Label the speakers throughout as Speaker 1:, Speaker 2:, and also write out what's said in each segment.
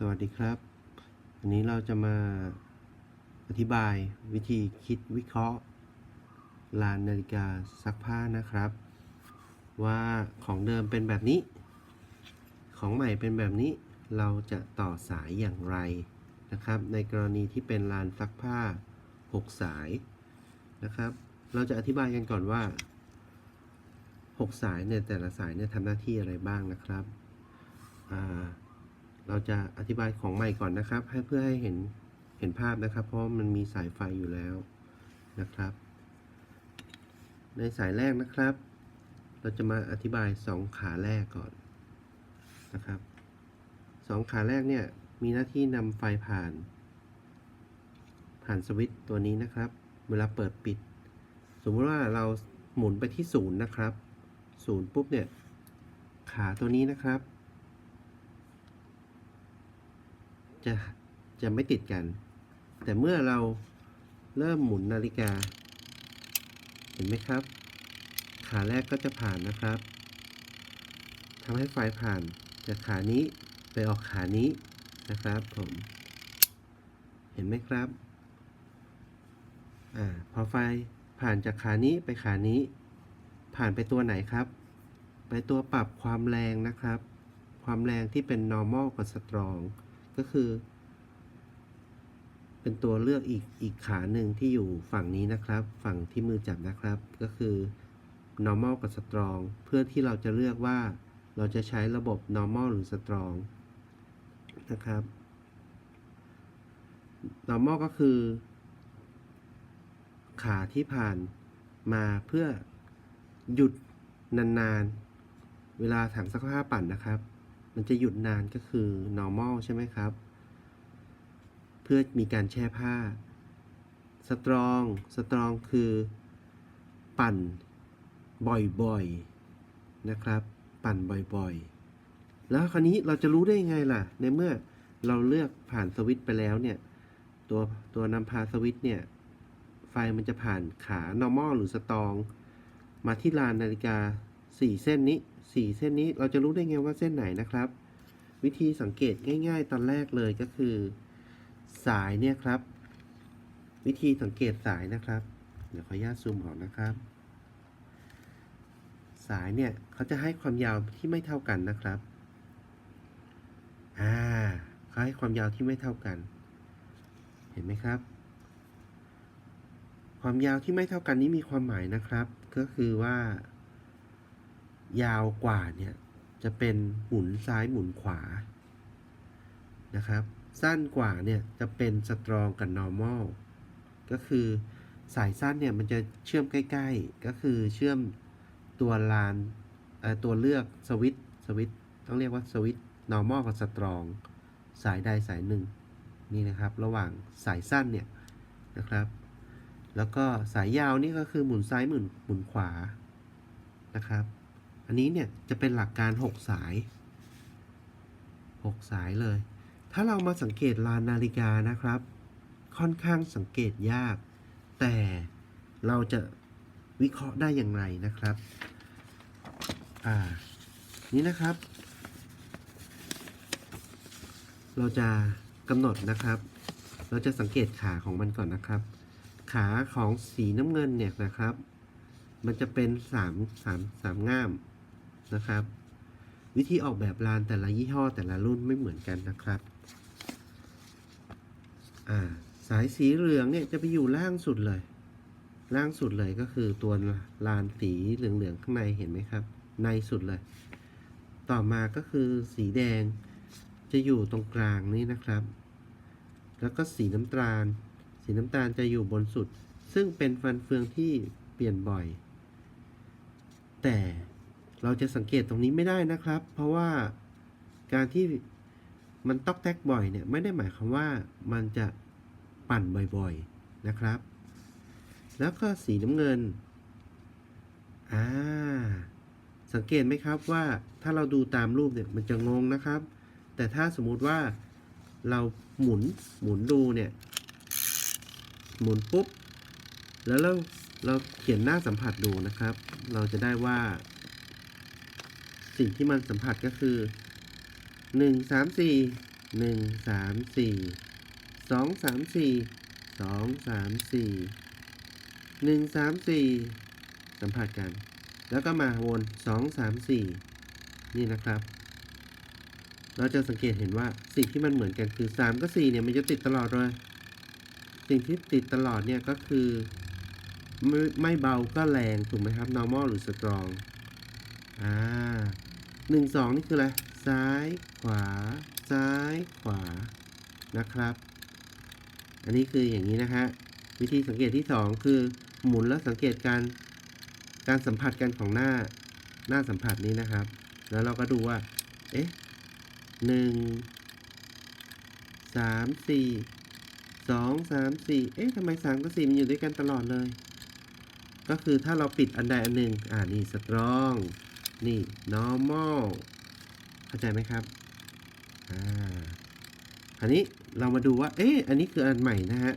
Speaker 1: สวัสดีครับ วันนี้เราจะมาอธิบายวิธีคิดวิเคราะห์ลานนาฬิกาซักผ้านะครับ ว่าของเดิมเป็นแบบนี้ ของใหม่เป็นแบบนี้เราจะต่อสายอย่างไรนะครับ ในกรณีที่เป็นลานซักผ้า 6 สายนะครับ เราจะอธิบายกันก่อนว่า 6 สายเนี่ยแต่ละสายเนี่ยทำหน้าที่อะไรบ้างนะครับอ่า เราจะอธิบายของใหม่ก่อนนะครับ ให้เพื่อให้เห็นเห็นภาพนะครับ เพราะมันมีสายไฟอยู่แล้วนะครับ ในสายแรกนะครับ เราจะมาอธิบายสองขาแรกก่อนนะครับสองขาแรกเนี่ยมีหน้าที่นำไฟผ่าน ผ่านสวิตช์ตัวนี้นะครับ เวลาเปิดปิด สมมติว่าเราหมุนไปที่ศูนย์นะครับศูนย์ปุ๊บเนี่ย ขาตัวนี้นะครับ จะจะไม่ติดกัน แต่เมื่อเราเริ่มหมุนนาฬิกา เห็นไหมครับ ขาแรกก็จะผ่านนะครับทำให้ไฟผ่านจากขานี้ไปออกขานี้นะครับผม เห็นไหมครับอ่าพอไฟผ่านจากขานี้ไปขานี้ ผ่านไปตัวไหนครับ ไปตัวปรับความแรงนะครับ ความแรงที่เป็น normal กับ strong ก็คือ เป็นตัวเลือกอีกอีกขาหนึ่งที่อยู่ฝั่งนี้นะครับ ฝั่งที่มือจับนะครับ ก็คือ normal กับ strong เพื่อที่เราจะเลือกว่าเราจะใช้ระบบ normal หรือ strong นะครับ normal ก็คือ ขาที่ผ่านมาเพื่อหยุดนานๆ เวลาถังซักผ้าปั่นนะครับ มันจะหยุดนานก็คือ normal ใช่ไหมครับ เพื่อมีการแช่ผ้า strong strong คือปั่นบ่อยๆนะครับ ปั่นบ่อยๆ แล้วคราวนี้เราจะรู้ได้ยังไงล่ะ ในเมื่อเราเลือกผ่านสวิตไปแล้วเนี่ย ตัวตัวนำพาสวิตเนี่ย ไฟมันจะผ่านขา normal หรือ strong มาที่ลานนาฬิกา 4 เส้นนี้ 4 เส้นนี้เราจะรู้ได้ไงว่าเส้นไหนนะครับ วิธีสังเกตง่าย ๆ ตอนแรกเลยก็คือ สายเนี่ยครับ วิธีสังเกตสายนะครับ เดี๋ยวขออนุญาตซูมออกนะครับ สายเนี่ยเขาจะให้ความยาวที่ไม่เท่ากันนะครับอ่าเขาให้ความยาวที่ไม่เท่ากัน เห็นไหมครับ ความยาวที่ไม่เท่ากันนี้มีความหมายนะครับ ก็คือว่า ยาวกว่าเนี่ยจะเป็นหมุนซ้ายหมุนขวานะครับ สั้นกว่าเนี่ยจะเป็นสตรองกับ normal ก็คือสายสั้นเนี่ยมันจะเชื่อมใกล้ๆ ก็คือเชื่อมตัวลานตัวเลือกสวิตสวิตต้องเรียกว่าสวิต normal กับ strong สายใดสายหนึ่งนี่นะครับ ระหว่างสายสั้นเนี่ยนะครับ แล้วก็สายยาวนี่ก็คือหมุนซ้ายหมุนหมุนขวานะครับ อันนี้เนี่ยจะเป็นหลักการ 6 สาย 6 สายเลย ถ้าเรามาสังเกตลานนาฬิกานะครับ ค่อนข้างสังเกตยาก แต่เราจะวิเคราะห์ได้อย่างไรนะครับ อ่า นี่นะครับ เราจะกำหนดนะครับ เราจะสังเกตขาของมันก่อนนะครับ ขาของสีน้ำเงินเนี่ยนะครับ มันจะเป็นสามสามสามง่าม นะครับ วิธีออกแบบลานแต่ละยี่ห้อแต่ละรุ่นไม่เหมือนกันนะครับอ่าสายสีเหลืองเนี่ยจะไปอยู่ล่างสุดเลย ล่างสุดเลยก็คือตัวลานสีเหลืองๆข้างในเห็นไหมครับ ในสุดเลย ต่อมาก็คือสีแดงจะอยู่ตรงกลางนี่นะครับ แล้วก็สีน้ำตาล สีน้ำตาลจะอยู่บนสุด ซึ่งเป็นฟันเฟืองที่เปลี่ยนบ่อย แต่ เราจะสังเกตตรงนี้ไม่ได้นะครับ เพราะว่าการที่มันตอกแตกบ่อยเนี่ยไม่ได้หมายความว่ามันจะปั่นบ่อยๆนะครับ แล้วก็สีน้ำเงินอ่าสังเกตไหมครับว่าถ้าเราดูตามรูปเนี่ยมันจะงงนะครับ แต่ถ้าสมมุติว่าเราหมุนหมุนดูเนี่ย หมุนปุ๊บ แล้วเราเราเขียนหน้าสัมผัสดูนะครับ เราจะได้ว่า สิ่งที่มันสัมผัสก็คือหนึ่งสามสี่หนึ่งสามสี่สองสามสี่สองสามสี่หนึ่งสามสี่สัมผัสกัน แล้วก็มาวนสองสามสี่นี่นะครับ เราจะสังเกตเห็นว่าสิ่งที่มันเหมือนกันคือสามกับสี่เนี่ยมันจะติดตลอดเลย สิ่งที่ติดตลอดเนี่ยก็คือไม่ไม่เบาก็แรงถูกไหมครับ normal หรือ strong อ่า หนึ่งสองนี่คืออะไร ซ้ายขวา ซ้ายขวานะครับ อันนี้คืออย่างนี้นะฮะวิธีสังเกตที่สองคือหมุนแล้วสังเกตการการสัมผัสกันของหน้าหน้าสัมผัสนี้นะครับ แล้วเราก็ดูว่า เอ๊ะหนึ่งสามสี่สองสามสี่เอ๊ะทำไมสามกับสี่มันอยู่ด้วยกันตลอดเลย ก็คือถ้าเราปิดอันใดอันหนึ่งอ่านี่ strong นี่ normal เข้าใจไหมครับ อ่า อันนี้เรามาดูว่า เอ๊ะ อันนี้คืออันใหม่นะฮะ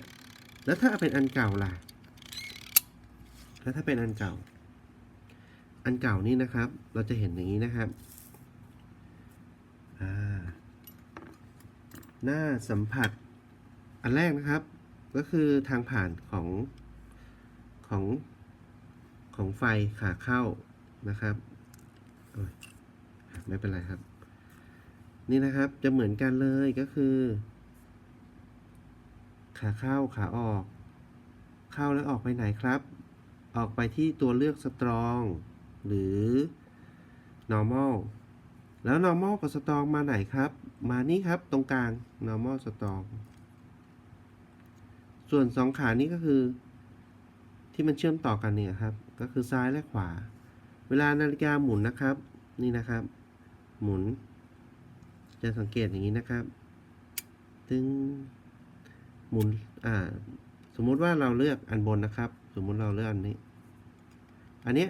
Speaker 1: แล้วถ้าเป็นอันเก่าล่ะ แล้วถ้าเป็นอันเก่า อันเก่านี่นะครับ เราจะเห็นอย่างนี้นะครับ อ่า หน้าสัมผัส อันแรกนะครับ ก็คือทางผ่านของของของไฟขาเข้านะครับ ไม่เป็นไรครับ นี่นะครับจะเหมือนกันเลยก็คือ ขาเข้าขาออก เข้าแล้วออกไปไหนครับ ออกไปที่ตัวเลือก strong หรือ normal แล้ว normal กับ strong มาไหนครับ มานี่ครับตรงกลาง normal strong ส่วนสองขานี้ก็คือ ที่มันเชื่อมต่อกันเนี่ยครับ ก็คือซ้ายและขวา เวลานาฬิกาหมุนนะครับ นี่นะครับ หมุน จะสังเกตอย่างนี้นะครับ ตึงหมุน อ่า สมมุติว่าเราเลือกอันบนนะครับ สมมุติเราเลือกอันนี้ อันนี้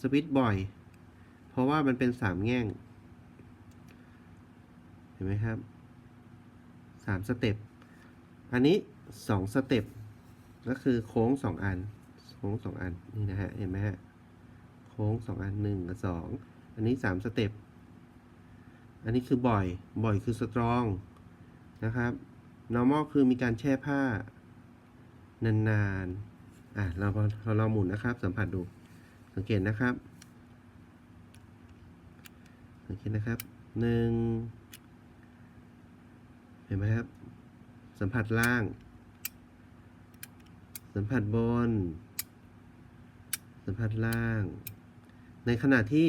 Speaker 1: สวิตช์บ่อย เพราะว่ามันเป็นสามแง่ง เห็นไหมครับสามสเต็ป อันนี้สองสเต็ป ก็คือโค้งสองอัน โค้งสองอัน นี่นะฮะ เห็นไหมฮะ ค้งสองอันหนึ่งกับสองอันนี้สามสเต็ปอันนี้คือบ่อย บ่อยคือสตรองนะครับ normal คือมีการแช่ผ้านานๆ อะเราเราลองหมุนนะครับ สัมผัสดู สังเกตนะครับ สังเกตนะครับหนึ่งเห็นไหมครับ สัมผัสล่าง สัมผัสบน สัมผัสล่าง ในขณะที่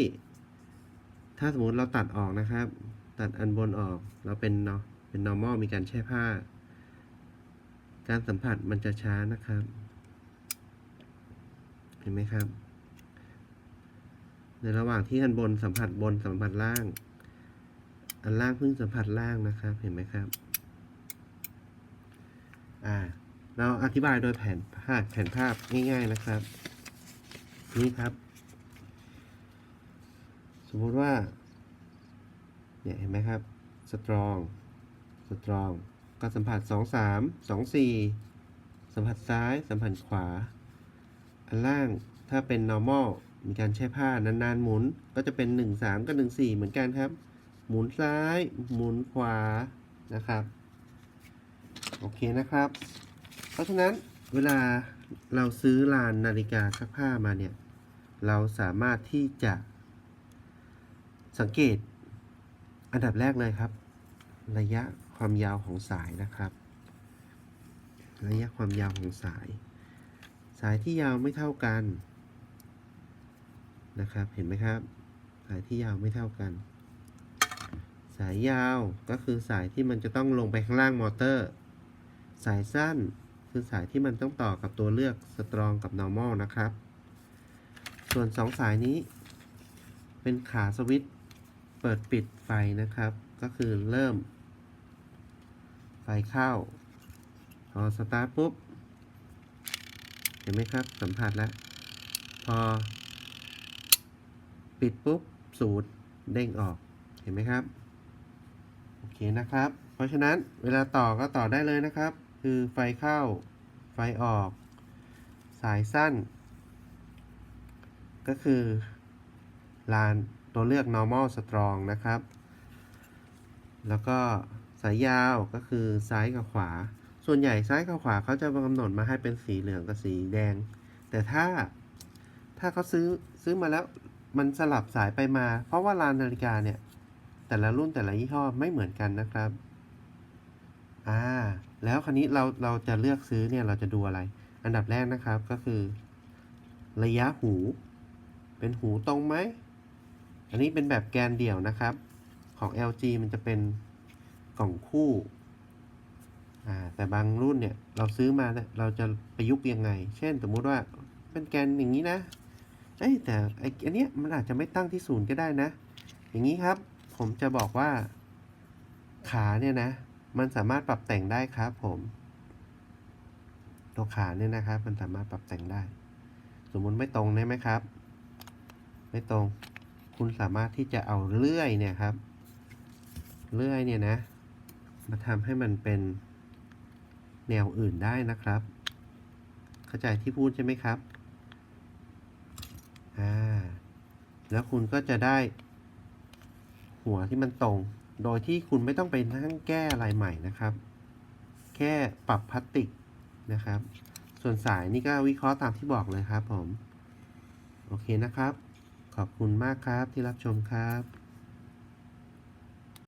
Speaker 1: ถ้าสมมติเราตัดออกนะครับ ตัดอันบนออกเราเป็นเนาะเป็น normal มีการแช่ผ้า การสัมผัสมันจะช้านะครับ เห็นไหมครับ ในระหว่างที่อันบนสัมผัสบนสัมผัสล่าง อันล่างเพิ่งสัมผัสล่างนะครับ เห็นไหมครับ อ่า เราอธิบายโดยแผนภาพแผนภาพง่าย ๆนะครับ นี่ครับ สมมุติว่า เนี่ยเห็นไหมครับ สตรอง สตรอง ก็สัมผัสสองสามสองสี่สัมผัสซ้าย สัมผัสขวา อันล่างถ้าเป็น normal มีการใช้ผ้านานๆหมุน ก็จะเป็นหนึ่งสามกับหนึ่งสี่เหมือนกันครับ หมุนซ้าย หมุนขวา นะครับ โอเคนะครับ เพราะฉะนั้นเวลาเราซื้อลานนาฬิกาซักผ้ามาเนี่ย เราสามารถที่จะ สังเกตอันดับแรกเลยครับ ระยะความยาวของสายนะครับ ระยะความยาวของสาย สายที่ยาวไม่เท่ากันนะครับ เห็นไหมครับ สายที่ยาวไม่เท่ากัน สายยาวก็คือสายที่มันจะต้องลงไปข้างล่างมอเตอร์ สายสั้นคือสายที่มันต้องต่อกับตัวเลือก strong กับ normal นะครับ ส่วนสองสายนี้ เป็นขาสวิตช์ เปิดปิดไฟนะครับ ก็คือเริ่ม ไฟเข้า พอสตาร์ทปุ๊บ เห็นไหมครับ สัมผัสแล้ว พอ ปิดปุ๊บสูตรเด้งออก เห็นไหมครับ โอเคนะครับ เพราะฉะนั้นเวลาต่อก็ต่อได้เลยนะครับ คือไฟเข้า ไฟออก สายสั้น ก็คือลาน ตัวเลือก normal strong นะครับ แล้วก็สายยาวก็คือซ้ายกับขวา ส่วนใหญ่ซ้ายกับขวาเขาจะกำหนดมาให้เป็นสีเหลืองกับสีแดง แต่ถ้าถ้าเขาซื้อซื้อมาแล้วมันสลับสายไปมา เพราะว่าลานนาฬิกาเนี่ย แต่ละรุ่นแต่ละยี่ห้อไม่เหมือนกันนะครับอ่าแล้วคราวนี้เราเราจะเลือกซื้อเนี่ยเราจะดูอะไร อันดับแรกนะครับก็คือ ระยะหู เป็นหูตรงไหม อันนี้เป็นแบบแกนเดี่ยวนะครับ ของ LG มันจะเป็นกล่องคู่แต่บางรุ่นเนี่ยเราซื้อมาเนี่ยเราจะประยุกต์ยังไง เช่น สมมุติว่าเป็นแกนอย่างนี้นะเอ้ยแต่ไออันเนี้ยมันอาจจะไม่ตั้งที่ศูนย์ก็ได้นะ อย่างนี้ครับ ผมจะบอกว่าขาเนี่ยนะ มันสามารถปรับแต่งได้ครับผมตัวขาเนี่ยนะครับ มันสามารถปรับแต่งได้ สมมุติไม่ตรงได้ไหมครับ ไม่ตรง คุณสามารถที่จะเอาเลื่อยเนี่ยครับ เลื่อยเนี่ยนะ มาทำให้มันเป็นแนวอื่นได้นะครับ เข้าใจที่พูดใช่ไหมครับ อ่า แล้วคุณก็จะได้ หัวที่มันตรง โดยที่คุณไม่ต้องไปนั่งแก้อะไรใหม่นะครับ แค่ปรับพลาสติกนะครับ ส่วนสายนี่ก็วิเคราะห์ตามที่บอกเลยครับผม โอเคนะครับ ขอบคุณมากครับที่รับชมครับ